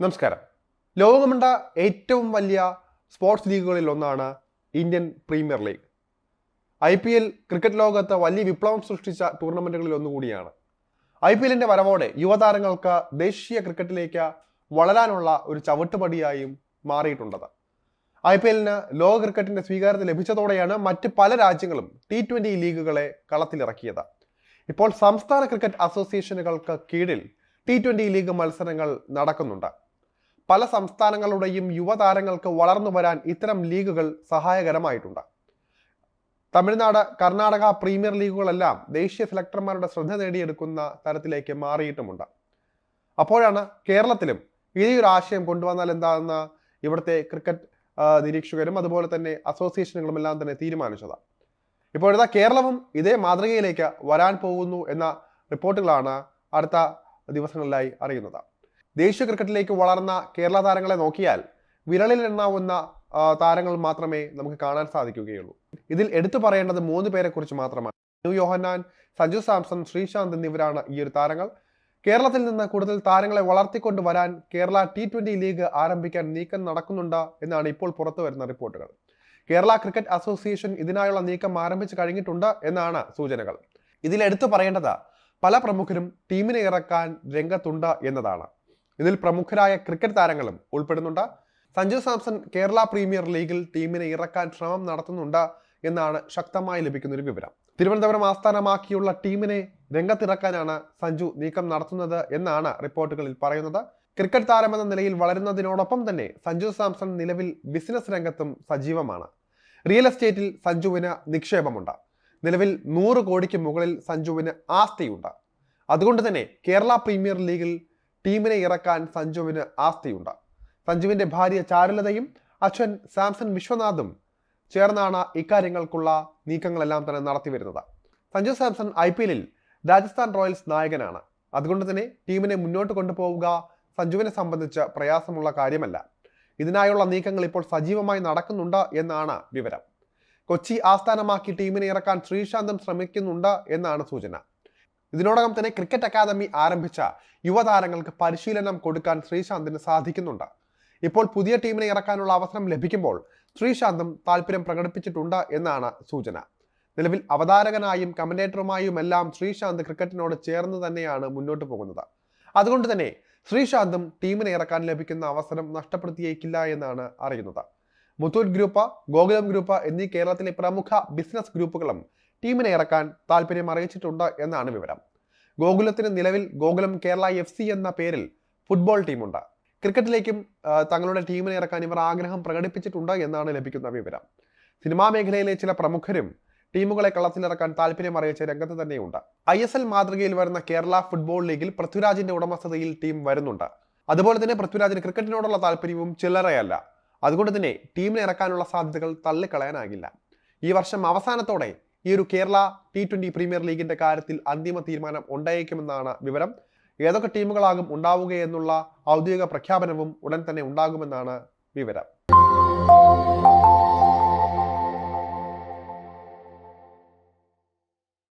നമസ്കാരം. ലോകമുണ്ട ഏറ്റവും വലിയ സ്പോർട്സ് ലീഗുകളിൽ ഒന്നാണ് Indian premier league. I P L cricket ലോകത്ത് വലിയ വിപ്ലവം സൃഷ്ടിച്ച ടൂർണമെന്റുകളിൽ ഒന്നുകൂടിയാണ്. ഐ പി എല്ലിന്റെ വരവോടെ യുവതാരങ്ങൾക്ക് ദേശീയ ക്രിക്കറ്റിലേക്ക് വളരാനുള്ള ഒരു ചവിട്ടുപടിയായും മാറിയിട്ടുണ്ടത് ഐ പി എല്ലിന് ലോക ക്രിക്കറ്റിന്റെ സ്വീകാര്യത ലഭിച്ചതോടെയാണ് മറ്റ് പല രാജ്യങ്ങളും ടി ട്വന്റി ലീഗുകളെ കളത്തിലിറക്കിയത്. ഇപ്പോൾ സംസ്ഥാന ക്രിക്കറ്റ് അസോസിയേഷനുകൾക്ക് കീഴിൽ ടി ട്വന്റി ലീഗ് മത്സരങ്ങൾ നടക്കുന്നുണ്ട്. പല സംസ്ഥാനങ്ങളുടെയും യുവതാരങ്ങൾക്ക് വളർന്നു വരാൻ ഇത്തരം ലീഗുകൾ സഹായകരമായിട്ടുണ്ട്. തമിഴ്നാട് കർണാടക പ്രീമിയർ ലീഗുകളെല്ലാം ദേശീയ സെലക്ടർമാരുടെ ശ്രദ്ധ നേടിയെടുക്കുന്ന തരത്തിലേക്ക് മാറിയിട്ടുമുണ്ട്. അപ്പോഴാണ് കേരളത്തിലും ഒരു ആശയം കൊണ്ടുവന്നാൽ എന്താണെന്ന് ഇവിടുത്തെ ക്രിക്കറ്റ് നിരീക്ഷകരും അതുപോലെ തന്നെ അസോസിയേഷനുകളും എല്ലാം തന്നെ തീരുമാനിച്ചത്. ഇപ്പോഴത്തെ കേരളവും ഇതേ മാതൃകയിലേക്ക് വരാൻ പോകുന്നു എന്ന റിപ്പോർട്ടുകളാണ് അടുത്ത ദിവസങ്ങളിലായി അറിയുന്നത്. ദേശീയ ക്രിക്കറ്റിലേക്ക് വളർന്ന കേരള താരങ്ങളെ നോക്കിയാൽ വിരളിൽ എണ്ണാവുന്ന താരങ്ങൾ മാത്രമേ നമുക്ക് കാണാൻ സാധിക്കുകയുള്ളൂ. ഇതിൽ എടുത്തു പറയേണ്ടത് മൂന്ന് പേരെ കുറിച്ച് മാത്രമാണ്. ന്യൂ യോഹന്നാൻ സഞ്ജു സാംസൺ ശ്രീശാന്ത് എന്നിവരാണ് ഈ ഒരു താരങ്ങൾ. കേരളത്തിൽ നിന്ന് കൂടുതൽ താരങ്ങളെ വളർത്തിക്കൊണ്ട് വരാൻ കേരള ടി ട്വന്റി ലീഗ് ആരംഭിക്കാൻ നീക്കം നടക്കുന്നുണ്ട് എന്നാണ് ഇപ്പോൾ പുറത്തു വരുന്ന റിപ്പോർട്ടുകൾ. കേരള ക്രിക്കറ്റ് അസോസിയേഷൻ ഇതിനായുള്ള നീക്കം ആരംഭിച്ചു കഴിഞ്ഞിട്ടുണ്ട് എന്നാണ് സൂചനകൾ. ഇതിൽ എടുത്തു പറയേണ്ടത് പല പ്രമുഖരും ടീമിനെ ഇറക്കാൻ രംഗത്തുണ്ട് എന്നതാണ്. ഇതിൽ പ്രമുഖരായ ക്രിക്കറ്റ് താരങ്ങളും ഉൾപ്പെടുന്നുണ്ട്. സഞ്ജു സാംസൺ കേരള പ്രീമിയർ ലീഗിൽ ടീമിനെ ഇറക്കാൻ ശ്രമം നടത്തുന്നുണ്ട് എന്നാണ് ശക്തമായി ലഭിക്കുന്ന ഒരു വിവരം. തിരുവനന്തപുരം ആസ്ഥാനമാക്കിയുള്ള ടീമിനെ രംഗത്തിറക്കാനാണ് സഞ്ജു നീക്കം നടത്തുന്നത് എന്നാണ് റിപ്പോർട്ടുകളിൽ പറയുന്നത്. ക്രിക്കറ്റ് താരമെന്ന നിലയിൽ വളരുന്നതിനോടൊപ്പം തന്നെ സഞ്ജു സാംസൺ നിലവിൽ ബിസിനസ് രംഗത്തും സജീവമാണ്. റിയൽ എസ്റ്റേറ്റിൽ സഞ്ജുവിന് നിക്ഷേപമുണ്ട്. നിലവിൽ നൂറ് കോടിക്ക് മുകളിൽ സഞ്ജുവിന് ആസ്തിയുണ്ട്. അതുകൊണ്ട് തന്നെ കേരള പ്രീമിയർ ലീഗിൽ ടീമിനെ ഇറക്കാൻ സഞ്ജുവിന് ആസ്തിയുണ്ട്. സഞ്ജുവിന്റെ ഭാര്യ ചാരുലതയും അച്ഛൻ സാംസൺ വിശ്വനാഥും ചേർന്നാണ് ഇക്കാര്യങ്ങൾക്കുള്ള നീക്കങ്ങളെല്ലാം തന്നെ നടത്തി വരുന്നത് സഞ്ജു സാംസൺ ഐ പി എല്ലിൽ രാജസ്ഥാൻ റോയൽസ് നായകനാണ്. അതുകൊണ്ട് തന്നെ ടീമിനെ മുന്നോട്ട് കൊണ്ടുപോവുക സഞ്ജുവിനെ സംബന്ധിച്ച് പ്രയാസമുള്ള കാര്യമല്ല. ഇതിനായുള്ള നീക്കങ്ങൾ ഇപ്പോൾ സജീവമായി നടക്കുന്നുണ്ട് എന്നാണ് വിവരം. കൊച്ചി ആസ്ഥാനമാക്കി ടീമിനെ ഇറക്കാൻ ശ്രീശാന്തും ശ്രമിക്കുന്നുണ്ട് എന്നാണ് സൂചന. ഇതിനോടകം തന്നെ ക്രിക്കറ്റ് അക്കാദമി ആരംഭിച്ച യുവതാരങ്ങൾക്ക് പരിശീലനം കൊടുക്കാൻ ശ്രീശാന്തിന് സാധിക്കുന്നുണ്ട്. ഇപ്പോൾ പുതിയ ടീമിനെ ഇറക്കാനുള്ള അവസരം ലഭിക്കുമ്പോൾ ശ്രീശാന്തും താല്പര്യം പ്രകടിപ്പിച്ചിട്ടുണ്ട് എന്നാണ് സൂചന. നിലവിൽ അവതാരകനായും കമന്റേറ്ററുമായും എല്ലാം ശ്രീശാന്ത് ക്രിക്കറ്റിനോട് ചേർന്ന് തന്നെയാണ് മുന്നോട്ട് പോകുന്നത്. അതുകൊണ്ട് തന്നെ ശ്രീശാന്തും ടീമിനെ ഇറക്കാൻ ലഭിക്കുന്ന അവസരം നഷ്ടപ്പെടുത്തിയേക്കില്ല എന്നാണ് അറിയുന്നത്. മുത്തൂറ്റ് ഗ്രൂപ്പ് ഗോകുലം ഗ്രൂപ്പ് എന്നീ കേരളത്തിലെ പ്രമുഖ ബിസിനസ് ഗ്രൂപ്പുകളും ടീമിനെ ഇറക്കാൻ താല്പര്യം അറിയിച്ചിട്ടുണ്ട് എന്നാണ് വിവരം. ഗോകുലത്തിന് നിലവിൽ ഗോകുലം കേരള എഫ് എന്ന പേരിൽ ഫുട്ബോൾ ടീമുണ്ട്. ക്രിക്കറ്റിലേക്കും തങ്ങളുടെ ടീമിനെ ഇറക്കാൻ ഇവർ ആഗ്രഹം പ്രകടിപ്പിച്ചിട്ടുണ്ട് എന്നാണ് ലഭിക്കുന്ന വിവരം. സിനിമാ മേഖലയിലെ ചില പ്രമുഖരും ടീമുകളെ കളത്തിലിറക്കാൻ താല്പര്യം അറിയിച്ച രംഗത്ത് തന്നെയുണ്ട്. ഐ എസ് എൽ മാതൃകയിൽ വരുന്ന കേരള ഫുട്ബോൾ ലീഗിൽ പൃഥ്വിരാജിന്റെ ഉടമസ്ഥതയിൽ ടീം വരുന്നുണ്ട്. അതുപോലെ തന്നെ പൃഥ്വിരാജിന് ക്രിക്കറ്റിനോടുള്ള താല്പര്യവും ചില്ലറയല്ല. അതുകൊണ്ട് തന്നെ ടീമിനെ ഇറക്കാനുള്ള സാധ്യതകൾ തള്ളിക്കളയാനാകില്ല. ഈ വർഷം അവസാനത്തോടെ ഈ ഒരു കേരള ടി ട്വന്റി പ്രീമിയർ ലീഗിന്റെ കാര്യത്തിൽ അന്തിമ തീരുമാനം ഉണ്ടായേക്കുമെന്നാണ് വിവരം. ഏതൊക്കെ ടീമുകളാകും ഉണ്ടാവുകയെന്നുള്ള ഔദ്യോഗിക പ്രഖ്യാപനവും ഉടൻ തന്നെ ഉണ്ടാകുമെന്നാണ് വിവരം.